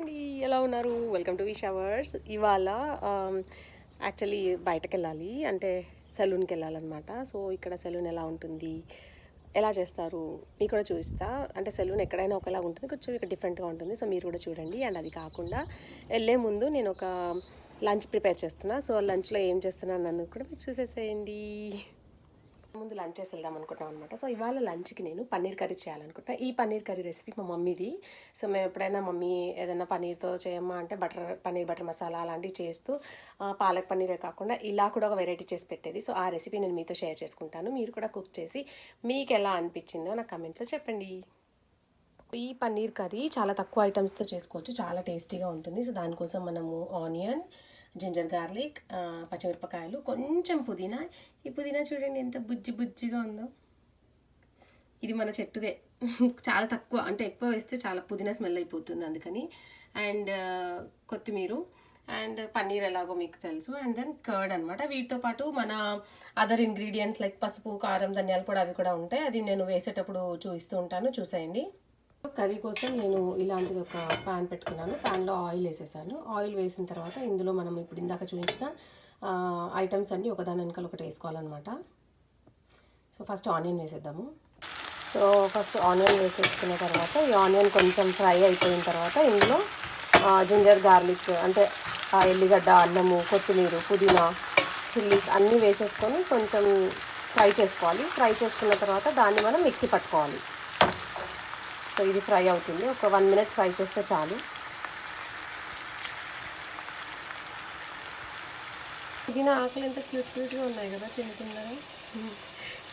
అండి. ఎలా ఉన్నారు? వెల్కమ్ టు వి షవర్స్ ఇవాళ యాక్చువల్లీ బయటకు వెళ్ళాలి అంటే సెలూన్కి వెళ్ళాలన్నమాట సో ఇక్కడ సెలూన్ ఎలా ఉంటుంది? ఎలా చేస్తారు? మీకు కూడా చూపిస్తా. అంటే సెలూన్ ఎక్కడైనా ఒకలా ఉంటుంది కొంచెం ఇక్కడ డిఫరెంట్గా ఉంటుంది. సో మీరు కూడా చూడండి. అండ్ అది కాకుండా వెళ్ళే ముందు నేను ఒక లంచ్ ప్రిపేర్ చేస్తున్నా. సో లంచ్లో ఏం చేస్తున్నాను అన్నది కూడా మీరు చూసేసేయండి. ముందు లంచ్ చేసి వెళ్దాం అనుకుంటాం అనమాట సో ఇవాళ లంచ్కి నేను పన్నీర్ కర్రీ చేయాలనుకుంటా ఈ పన్నీర్ కర్రీ రెసిపీ మా మమ్మీది. సో మేము ఎప్పుడైనా మమ్మీ ఏదైనా పన్నీర్తో చేయమ్మా అంటే బటర్ పన్నీర్ బటర్ మసాలా అలాంటివి చేస్తూ పాలక్ పన్నీరే కాకుండా ఇలా కూడా ఒక వెరైటీ చేసి పెట్టేది. సో ఆ రెసిపీ నేను మీతో షేర్ చేసుకుంటాను. మీరు కూడా కుక్ చేసి మీకు ఎలా అనిపించిందో నా కమెంట్లో చెప్పండి. ఈ పన్నీర్ కర్రీ చాలా తక్కువ ఐటమ్స్తో చేసుకోవచ్చు. చాలా టేస్టీగా ఉంటుంది. సో దానికోసం మనము ఆనియన్ జింజర్ గార్లిక్ పచ్చిమిరపకాయలు కొంచెం పుదీనా. ఈ పుదీనా చూడండి ఎంత బుజ్జి బుజ్జిగా ఉందో. ఇది మన చెట్టుదే. చాలా తక్కువ అంటే ఎక్కువ వేస్తే చాలా పుదీనా స్మెల్ అయిపోతుంది అందుకని. అండ్ కొత్తిమీర అండ్ పన్నీర్ ఎలాగో మీకు తెలుసు. అండ్ దెన్ కర్డ్ అనమాట వీటితో పాటు మన అదర్ ఇంగ్రీడియంట్స్ లైక్ పసుపు కారం ధనియాల పొడి అవి కూడా ఉంటాయి. అది నేను వేసేటప్పుడు చూపిస్తూ ఉంటాను. చూసేయండి. కర్రీ కోసం నేను ఇలాంటిది ఒక ప్యాన్ పెట్టుకున్నాను. ప్యాన్లో ఆయిల్ వేసేసాను. ఆయిల్ వేసిన తర్వాత ఇందులో మనం ఇప్పుడు ఇందాక చూపించిన ఐటమ్స్ అన్నీ ఒకదాని వెనకాల ఒకటి వేసుకోవాలన్నమాట. సో ఫస్ట్ ఆనియన్ వేసేద్దాము. సో ఫస్ట్ ఆనియన్ వేసేసుకున్న తర్వాత ఈ ఆనియన్ కొంచెం ఫ్రై అయిపోయిన తర్వాత ఇందులో జింజర్ గార్లిక్ అంటే ఆ ఎల్లిగడ్డ అల్లము కొత్తిమీర పుదీనా చిల్లీస్ అన్నీ వేసేసుకొని కొంచెం ఫ్రై చేసుకోవాలి. ఫ్రై చేసుకున్న తర్వాత దాన్ని మనం మిక్సీ పట్టుకోవాలి. సో ఇది ఫ్రై అవుతుంది. ఒక వన్ మినిట్ ఫ్రై చేస్తే చాలు. పుదీనా ఆకులు ఎంత క్యూట్ క్యూట్గా ఉన్నాయి కదా చిన్న చిన్నగా.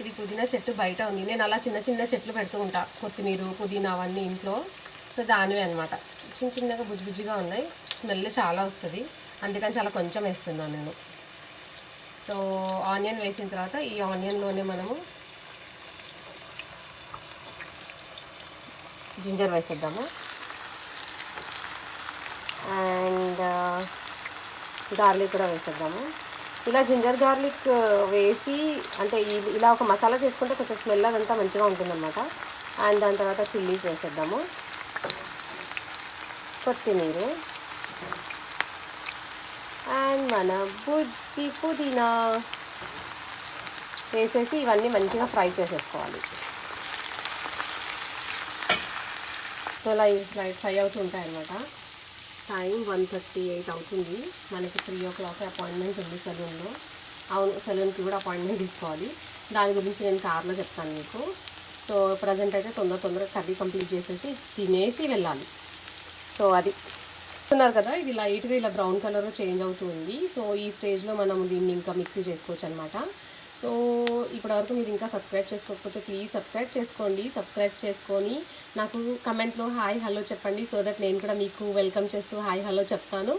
ఇది పుదీనా చెట్టు బయట ఉంది. నేను అలా చిన్న చిన్న చెట్లు పెడుతూ ఉంటా కొత్తిమీర పుదీనా అవన్నీ ఇంట్లో. సో దానివే అనమాట చిన్న చిన్నగా బుజ్జిబుజ్జిగా ఉన్నాయి. స్మెల్ చాలా వస్తుంది. అందుకని చాలా కొంచెం వేస్తున్నాను నేను. సో ఆనియన్ వేసిన తర్వాత ఈ ఆనియన్లోనే మనము జింజర్ వేసేద్దాము. అండ్ గార్లిక్ కూడా వేసేద్దాము. ఇలా జింజర్ గార్లిక్ వేసి అంటే ఇలా ఒక మసాలా చేసుకుంటే కొంచెం స్మెల్ అదంతా మంచిగా ఉంటుందన్నమాట. అండ్ దాని తర్వాత చిల్లీస్ వేసేద్దాము కొత్తిమీర. అండ్ మన బుద్ధి పుదీనా. వేసేసి ఇవన్నీ మంచిగా ఫ్రై చేసేసుకోవాలి. సో అలా ఇవి ఫ్రై ఫ్రై అవుతుంటాయి అనమాట టైం వన్ థర్టీ ఎయిట్ అవుతుంది. మనకి త్రీ ఓ క్లాక్ అపాయింట్మెంట్ ఉంది సెలూన్లో. అవును సెలూన్కి కూడా అపాయింట్మెంట్ తీసుకోవాలి. దాని గురించి నేను కార్లో చెప్తాను మీకు. సో ప్రజెంట్ అయితే తొందర తొందరగా కర్రీ కంప్లీట్ చేసేసి తినేసి వెళ్ళాలి. సో అది. చూస్తున్నారు కదా ఇది లైట్గా ఇలా బ్రౌన్ కలర్ చేంజ్ అవుతుంది సో ఈ స్టేజ్లో మనం దీన్ని ఇంకా మిక్సీ చేసుకోవచ్చు అనమాట సో ఇప్పటివరకు మీరు ఇంకా సబ్స్క్రైబ్ చేసుకోకపోతే ప్లీజ్ సబ్స్క్రైబ్ చేసుకోండి. సబ్స్క్రైబ్ చేసుకొని నాకు కమెంట్లో హాయ్ హలో చెప్పండి సో దట్ నేను కూడా మీకు వెల్కమ్ చేస్తూ హాయ్ హలో చెప్తాను.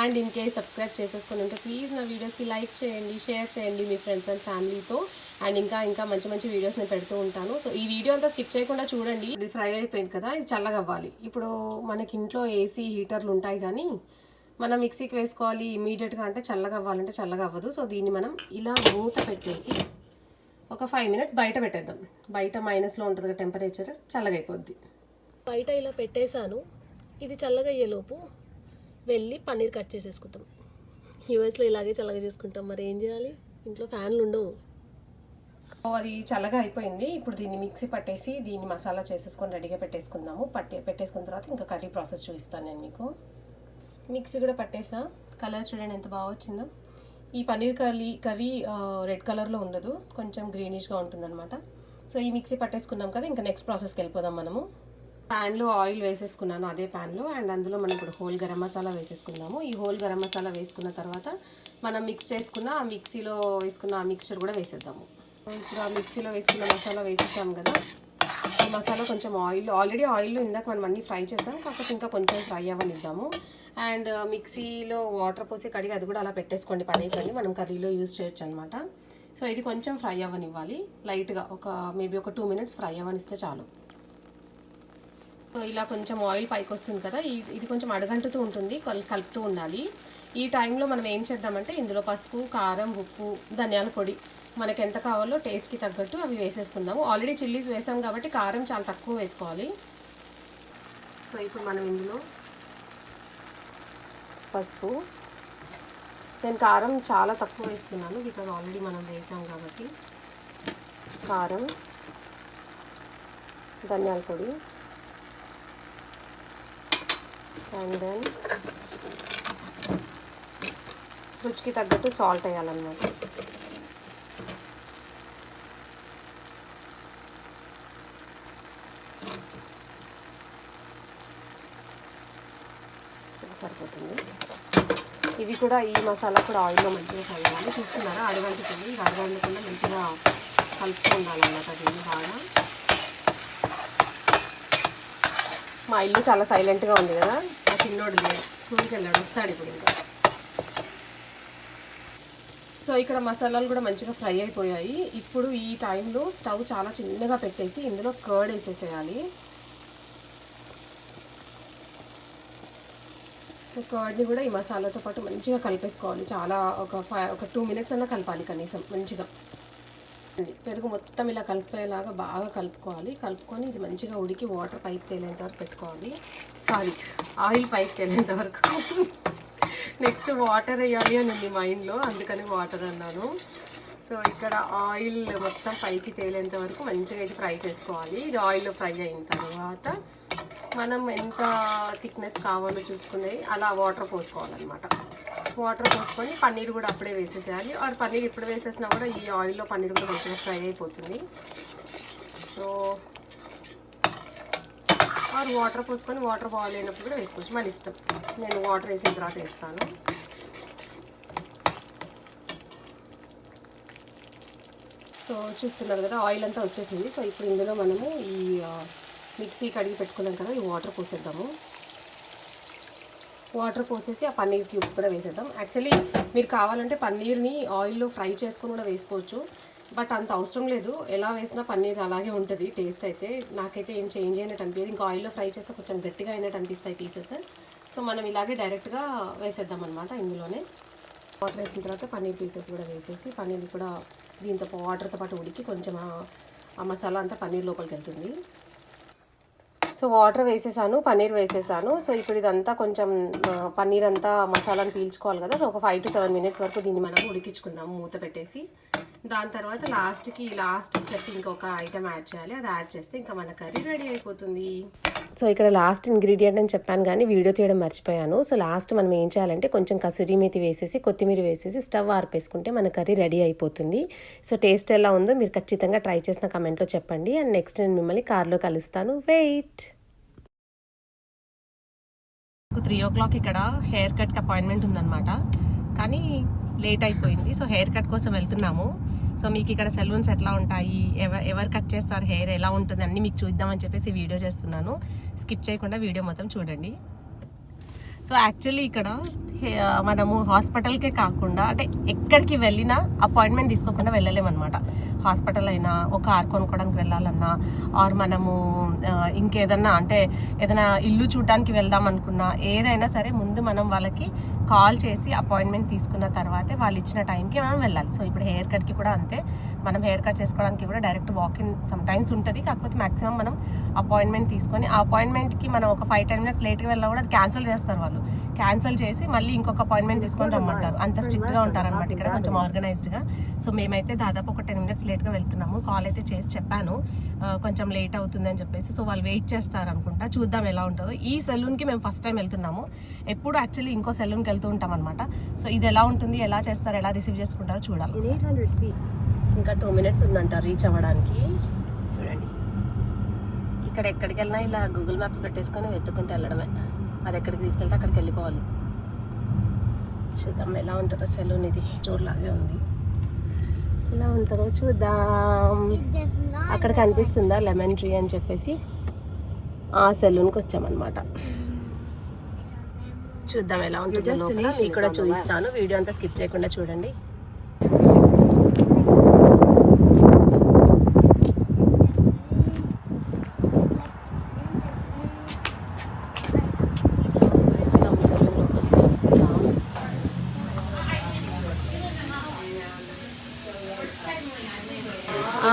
అండ్ ఇన్ సబ్స్క్రైబ్ చేసేసుకొని ఉంటే ప్లీజ్ నా వీడియోస్కి లైక్ చేయండి షేర్ చేయండి మీ ఫ్రెండ్స్ అండ్ ఫ్యామిలీతో. అండ్ ఇంకా ఇంకా మంచి మంచి వీడియోస్ నేను పెడుతూ ఉంటాను. సో ఈ వీడియో అంతా స్కిప్ చేయకుండా చూడండి. ఇది ఫ్రై అయిపోయింది కదా ఇది చల్లగవ్వాలి. ఇప్పుడు మనకి ఇంట్లో ఏసీ హీటర్లు ఉంటాయి కానీ మనం మిక్సీకి వేసుకోవాలి ఇమీడియట్గా అంటే చల్లగా అవ్వాలంటే చల్లగా అవ్వదు. సో దీన్ని మనం ఇలా మూత పెట్టేసి ఒక ఫైవ్ మినిట్స్ బయట పెట్టేద్దాం. బయట మైనస్లో ఉంటుంది కదా టెంపరేచర్ చల్లగా అయిపోద్ది బయట ఇలా పెట్టేశాను. ఇది చల్లగా అయ్యేలోపు వెళ్ళి పన్నీర్ కట్ చేసేసుకుంటాం. యూఎస్లో ఇలాగే చల్లగా చేసుకుంటాం. మరి ఏం చేయాలి? ఇంట్లో ఫ్యాన్లు ఉండవు. సో అది చల్లగా అయిపోయింది. ఇప్పుడు దీన్ని మిక్సీ పట్టేసి దీన్ని మసాలా చేసేసుకొని రెడీగా పెట్టేసుకుందాము. పట్టే పెట్టేసుకున్న తర్వాత ఇంకా కర్రీ ప్రాసెస్ చూపిస్తాను నేను మీకు. మిక్సీ కూడా పట్టేసా. కలర్ చూడండి ఎంత బాగా వచ్చిందో. ఈ పన్నీర్ కర్రీ కర్రీ రెడ్ కలర్లో ఉండదు. కొంచెం గ్రీనిష్గా ఉంటుందన్నమాట. సో ఈ మిక్సీ పట్టేసుకున్నాం కదా ఇంకా నెక్స్ట్ ప్రాసెస్కి వెళ్ళిపోదాం మనము. ప్యాన్లో ఆయిల్ వేసేసుకున్నాను అదే ప్యాన్లో. అండ్ అందులో మనం ఇప్పుడు హోల్ గరం మసాలా వేసేసుకుందాము. ఈ హోల్ గరం మసాలా వేసుకున్న తర్వాత మనం మిక్స్ చేసుకున్న ఆ మిక్సీలో వేసుకున్న ఆ మిక్చర్ కూడా వేసేద్దాము. ఇప్పుడు ఆ మిక్సీలో వేసుకున్న మసాలా వేసేసాం కదా. ఈ మసాలా కొంచెం ఆయిల్ ఆల్రెడీ ఆయిల్ ఇందాక మనం అన్నీ ఫ్రై చేసాం కాకపోతే ఇంకా కొంచెం ఫ్రై అవ్వనిద్దాము. అండ్ మిక్సీలో వాటర్ పోసి కడిగి అది కూడా అలా పెట్టేసుకోండి పడేయకండి. మనం కర్రీలో యూజ్ చేయొచ్చు అనమాట సో ఇది కొంచెం ఫ్రై అవ్వనివ్వాలి. లైట్గా ఒక మేబీ ఒక టూ మినిట్స్ ఫ్రై అవ్వనిస్తే చాలు. సో ఇలా కొంచెం ఆయిల్ పైకి వస్తుంది కదా ఇది కొంచెం అడగంటుతూ ఉంటుంది కలుపుతూ ఉండాలి. ఈ టైంలో మనం ఏం చేద్దామంటే ఇందులో పసుపు కారం ఉప్పు ధనియాల పొడి మనకు ఎంత కావాలో టేస్ట్కి తగ్గట్టు అవి వేసేసుకుందాము. ఆల్రెడీ చిల్లీస్ వేసాం కాబట్టి కారం చాలా తక్కువ వేసుకోవాలి. సో ఇప్పుడు మనం ఇందులో పసుపు. నేను కారం చాలా తక్కువ వేస్తున్నాను బికాజ్ ఆల్రెడీ మనం వేసాం కాబట్టి. కారం ధనియాల పొడి అండ్ దెన్ రుచికి తగ్గట్టు సాల్ట్ వేయాలన్నమాట ఇది సరిపోతుంది ఇవి కూడా ఈ మసాలా కూడా ఆయిల్లో మంచిగా కలగాలి. చూస్తున్నారా? అడగంటుతుంది అడగండకుండా మంచిగా కలుపుతూ ఉండాలన్నమాట దీన్ని బాగా. మా ఇల్లు చాలా సైలెంట్గా ఉంది కదా? ఆ చిన్నోడు స్కూల్కి వెళ్ళాడు. వస్తాడు ఇప్పుడు ఇంకా. సో ఇక్కడ మసాలాలు కూడా మంచిగా ఫ్రై అయిపోయాయి. ఇప్పుడు ఈ టైంలో స్టవ్ చాలా చిన్నగా పెట్టేసి ఇందులో కర్డ్ వేసేసేయాలి. కర్డ్ని కూడా ఈ మసాలాతో పాటు మంచిగా కలిపేసుకోవాలి. చాలా ఒక ఫైవ్ ఒక టూ మినిట్స్ అన్నా కలపాలి కనీసం మంచిగా. అండి. పెరుగు మొత్తం ఇలా కలిసిపోయేలాగా బాగా కలుపుకోవాలి. కలుపుకొని ఇది మంచిగా ఉడికి వాటర్ పైకి తేలేంత వరకు పెట్టుకోవాలి. సారీ ఆయిల్ పైకి తేలేంత వరకు. నెక్స్ట్ వాటర్ వేయాలి అని ఉంది మైండ్లో అందుకని వాటర్ అన్నాను. సో ఇక్కడ ఆయిల్ మొత్తం పైకి తేలేంత వరకు మంచిగా ఇది ఫ్రై చేసుకోవాలి. ఇది ఆయిల్లో ఫ్రై అయిన తర్వాత మనం ఎంత థిక్నెస్ కావాలో చూసుకునే అలా వాటర్ పోసుకోవాలన్నమాట. వాటర్ పోసుకొని పన్నీర్ కూడా అప్పుడే వేసేసేయాలి. ఆర్ పన్నీర్ ఇప్పుడు వేసేసినా కూడా ఈ ఆయిల్లో పన్నీర్ కూడా మంచిగా ఫ్రై అయిపోతుంది. సో ఆర్ వాటర్ పోసుకొని వాటర్ బాయిల్ అయినప్పుడు కూడా వేసుకోవచ్చు. మన ఇష్టం. నేను వాటర్ వేసిన తర్వాత వేస్తాను. సో చూస్తున్నారు కదా ఆయిల్ అంతా వచ్చేసింది. సో ఇప్పుడు ఇందులో మనము ఈ మిక్సీ కడిగి పెట్టుకున్నాం కదా ఈ వాటర్ పోసేద్దాము. వాటర్ పోసేసి ఆ పన్నీర్ క్యూబ్స్ కూడా వేసేద్దాం. యాక్చువల్లీ మీరు కావాలంటే పన్నీర్ని ఆయిల్లో ఫ్రై చేసుకుని కూడా వేసుకోవచ్చు. బట్ అంత అవసరం లేదు. ఎలా వేసినా పన్నీర్ అలాగే ఉంటుంది టేస్ట్ అయితే. నాకైతే ఏం చేంజ్ అయినట్టు అనిపించదు. ఇంకా ఆయిల్లో ఫ్రై చేస్తే కొంచెం గట్టిగా అయినట్టు అనిపిస్తాయి పీసెస్. సో మనం ఇలాగే డైరెక్ట్గా వేసేద్దాం అనమాట ఇందులోనే. వాటర్ వేసిన తర్వాత పన్నీర్ పీసెస్ కూడా వేసేసి పన్నీర్ కూడా దీంతో వాటర్తో పాటు ఉడికి కొంచెం ఆ మసాలా అంతా పన్నీర్ లోపలికి వెళ్తుంది. సో వాటర్ వేసేసాను పన్నీర్ వేసేసాను. సో ఇప్పుడు ఇదంతా కొంచెం పన్నీర్ అంతా మసాలాను పీల్చుకోవాలి కదా. సో ఒక ఫైవ్ టు సెవెన్ మినిట్స్ వరకు దీన్ని మనం ఉడికించుకుందాం మూత పెట్టేసి. దాని తర్వాత లాస్ట్కి లాస్ట్ స్టెప్ ఇంకొక ఐటెం యాడ్ చేయాలి. అది యాడ్ చేస్తే ఇంకా మన కర్రీ రెడీ అయిపోతుంది. సో ఇక్కడ లాస్ట్ ఇంగ్రీడియంట్ అని చెప్పాను కానీ వీడియో తీయడం మర్చిపోయాను. సో లాస్ట్ మనం ఏం చేయాలంటే కొంచెం కసూరి మేతి వేసేసి కొత్తిమీర వేసేసి స్టవ్ ఆర్పేసుకుంటే మన కర్రీ రెడీ అయిపోతుంది. సో టేస్ట్ ఎలా ఉందో మీరు ఖచ్చితంగా ట్రై చేసిన కమెంట్లో చెప్పండి. అండ్ నెక్స్ట్ నేను మిమ్మల్ని కార్లో కలుస్తాను. వెయిట్ త్రీ ఓ క్లాక్ ఇక్కడ హెయిర్ కట్కి అపాయింట్మెంట్ ఉందన్నమాట. కానీ లేట్ అయిపోయింది. సో హెయిర్ కట్ కోసం వెళ్తున్నాము. సో మీకు ఇక్కడ సెలూన్స్ ఎట్లా ఉంటాయి? ఎవరు ఎవరు కట్ చేస్తారు హెయిర్? ఎలా ఉంటుంది? అన్ని మీకు చూద్దామని చెప్పేసి వీడియో చేస్తున్నాను. స్కిప్ చేయకుండా వీడియో మొత్తం చూడండి. సో యాక్చువల్లీ ఇక్కడ మనము హాస్పిటల్కే కాకుండా అంటే ఎక్కడికి వెళ్ళినా అపాయింట్మెంట్ తీసుకోకుండా వెళ్ళలేమన్నమాట. హాస్పిటల్ అయినా ఒక కార్ కొనుక్కోవడానికి వెళ్ళాలన్నా ఆర్ మనము ఇంకేదన్నా అంటే ఏదైనా ఇల్లు చూడడానికి వెళ్దాం అనుకున్నా ఏదైనా సరే ముందు మనం వాళ్ళకి కాల్ చేసి అపాయింట్మెంట్ తీసుకున్న తర్వాతే వాళ్ళు ఇచ్చిన టైంకి మనం వెళ్ళాలి. సో ఇప్పుడు హెయిర్ కట్కి కూడా అంతే. మనం హెయిర్ కట్ చేసుకోవడానికి కూడా direct walk in some times ఉంటుంది. కాకపోతే మాక్సిమం మనం అపాయింట్మెంట్ తీసుకొని ఆ అపాయింట్మెంట్కి మనం ఒక ఫైవ్ టెన్ మినిట్స్ లేట్గా వెళ్ళినా కూడా అది క్యాన్సిల్ చేస్తారు వాళ్ళు. క్యాన్సిల్ చేసి మళ్ళీ ఇంకొక అపాయింట్మెంట్ తీసుకొని రమ్మంటారు. అంత స్ట్రిక్ట్గా ఉంటారనమాట ఇక్కడ కొంచెం ఆర్గనైజ్డ్గా సో మేమైతే దాదాపు ఒక టెన్ మినిట్స్ లేట్గా వెళ్తున్నాము. కాల్ అయితే చేసి చెప్పాను. కొంచెం లేట్ అవుతుంది అని చెప్పేసి. సో వాళ్ళు వెయిట్ చేస్తారు అనుకుంటా చూద్దాం ఎలా ఉంటుందో. ఈ సెలూన్కి మేము ఫస్ట్ టైం వెళ్తున్నాము. ఎప్పుడు యాక్చువల్లీ ఇంకో సెలూన్కి వెళ్తూ. ఉంటాం అనమాట సో ఇది ఎలా ఉంటుంది ఎలా చేస్తారు ఎలా రిసీవ్ చేసుకుంటారో చూడాలి ఇంకా టూ మినిట్స్ ఉందంట రీచ్ అవ్వడానికి. చూడండి. ఇక్కడ ఎక్కడికి వెళ్ళినా ఇలా గూగుల్ మ్యాప్స్ పెట్టేసుకొని వెతుక్కుంటూ వెళ్ళడమే. అది ఎక్కడికి తీసుకెళ్తే అక్కడికి వెళ్ళిపోవాలి. చూద్దాం ఎలా ఉంటుందో సెలూన్ ఇది. చూడలాగే ఉంది. ఎలా ఉంటుందో చూద్దాం. అక్కడ కనిపిస్తుందా లెమన్ ట్రీ అని చెప్పేసి ఆ సెలూన్కి వచ్చామన్నమాట. చూద్దాం ఎలా ఉంటుందో లోపల మీకు కూడా చూపిస్తాను వీడియో అంతా స్కిప్ చేయకుండా చూడండి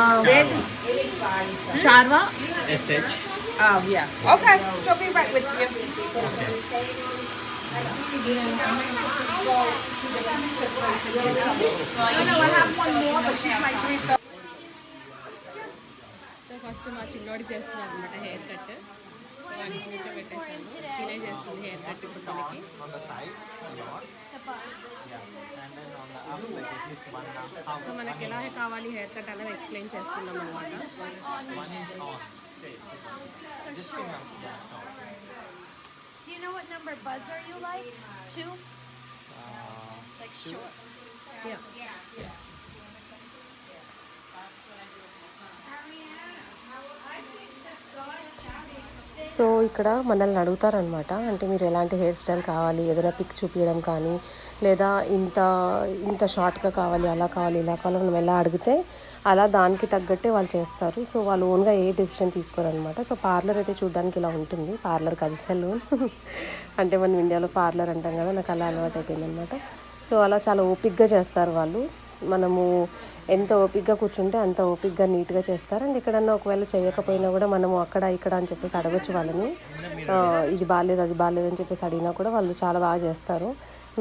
లోపలికి. Sharva SH. Oh, yeah. Okay, she'll be right with you. So first మా చిన్నోడి చేస్తున్నారు అనమాట హెయిర్ కట్ సో ఆయన కూర్చోబెట్టేసాను. తినే చేస్తుంది హెయిర్ కట్ ఇప్పుడు తనకి. సో మనకి ఎలా కావాలి హెయిర్ కట్ అనేది ఎక్స్ప్లెయిన్ చేస్తున్నాం అనమాట Do you know what number buzzer you like? Two? Like short. So ఇక్కడ మనల్ని అడుగుతారనమాట అంటే మీరు ఎలాంటి హెయిర్ స్టైల్ కావాలి ఏదైనా పిక్ చూపించడం కానీ లేదా ఇంత ఇంత షార్ట్గా కావాలి అలా కావాలి ఇలా కావాలి మనం ఎలా అడిగితే అలా దానికి తగ్గట్టే వాళ్ళు చేస్తారు. సో వాళ్ళు ఓన్గా ఏ డెసిషన్ తీసుకోరనమాట సో పార్లర్ అయితే చూడడానికి ఇలా ఉంటుంది. పార్లర్ కాదు సెలూన్ అంటే మనం ఇండియాలో పార్లర్ అంటాం కదా నాకు అలా అలవాటు అయిపోయిందనమాట సో అలా చాలా ఓపిక్గా చేస్తారు వాళ్ళు. మనము ఎంత ఓపిక్గా కూర్చుంటే అంత ఓపిక్గా నీట్గా చేస్తారు. అండ్ ఎక్కడన్నా ఒకవేళ చేయకపోయినా కూడా మనము అక్కడ ఇక్కడ అని చెప్పేసి అడగచ్చు వాళ్ళని. ఇది బాగాలేదు అది బాగాలేదు అని చెప్పేసి అడిగినా కూడా వాళ్ళు చాలా బాగా చేస్తారు.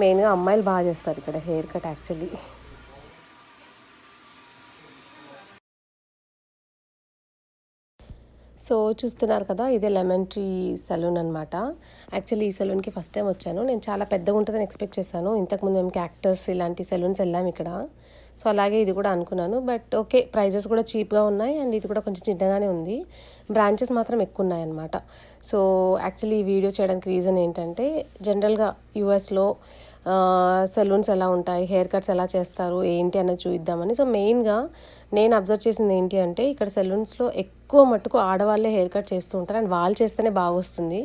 మెయిన్గా అమ్మాయిలు బాగా చేస్తారు ఇక్కడ హెయిర్ కట్ యాక్చువల్లీ. సో చూస్తున్నారు కదా ఇదే లెమన్ ట్రీ సలూన్ అనమాట యాక్చువల్లీ ఈ సలూన్కి ఫస్ట్ టైం వచ్చాను. నేను చాలా పెద్దగా ఉంటుందని ఎక్స్పెక్ట్ చేశాను. ఇంతకుముందు మేము క్యాక్టర్స్ ఇలాంటి సెలూన్స్ వెళ్ళాం ఇక్కడ. సో అలాగే ఇది కూడా అనుకున్నాను. బట్ ఓకే ప్రైజెస్ కూడా చీప్గా ఉన్నాయి అండ్ ఇది కూడా కొంచెం చిన్నగానే ఉంది. బ్రాంచెస్ మాత్రం ఎక్కువ ఉన్నాయన్నమాట సో యాక్చువల్లీ ఈ వీడియో చేయడానికి రీజన్ ఏంటంటే జనరల్గా యూఎస్లో సెలూన్స్ ఎలా ఉంటాయి హెయిర్ కట్స్ ఎలా చేస్తారు ఏంటి అనేది చూద్దామని సో మెయిన్గా నేను అబ్జర్వ్ చేసింది ఏంటి అంటే ఇక్కడ సెలూన్స్లో ఎక్కువ మట్టుకు ఆడవాళ్ళే హెయిర్ కట్ చేస్తూ ఉంటారు. అండ్ వాళ్ళు చేస్తేనే బాగా వస్తుంది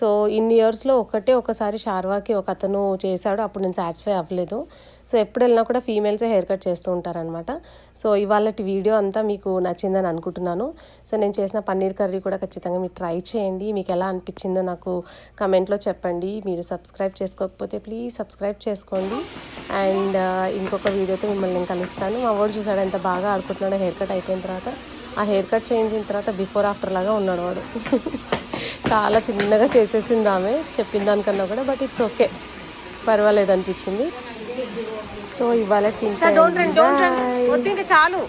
సో ఇన్ని ఇయర్స్లో ఒకటే ఒకసారి షార్వాకి ఒక అతను చేశాడు. అప్పుడు నేను సాటిస్ఫై అవ్వలేదు. సో ఎప్పుడు వెళ్ళినా కూడా ఫీమేల్సే హెయిర్ కట్ చేస్తూ ఉంటారనమాట సో ఇవాళ వీడియో అంతా మీకు నచ్చిందని అనుకుంటున్నాను. సో నేను చేసిన పన్నీర్ కర్రీ కూడా ఖచ్చితంగా మీరు ట్రై చేయండి. మీకు ఎలా అనిపించిందో నాకు కమెంట్లో చెప్పండి. మీరు సబ్స్క్రైబ్ చేసుకోకపోతే ప్లీజ్ సబ్స్క్రైబ్ చేసుకోండి. అండ్ ఇంకొక వీడియోతో మిమ్మల్ని నేను కలుస్తాను. మా వాడు చూసాడు ఎంత బాగా ఆడుకుంటున్నాడో హెయిర్ కట్ అయిపోయిన తర్వాత. ఆ హెయిర్ కట్ చేయించిన తర్వాత బిఫోర్ ఆఫ్టర్ లాగా ఉన్నాడు వాడు. చాలా చిన్నగా చేసేసింది ఆమె చెప్పిన దానికన్నా కూడా బట్ ఇట్స్ ఓకే పర్వాలేదు అనిపించింది. సో ఇవాళ చాలు.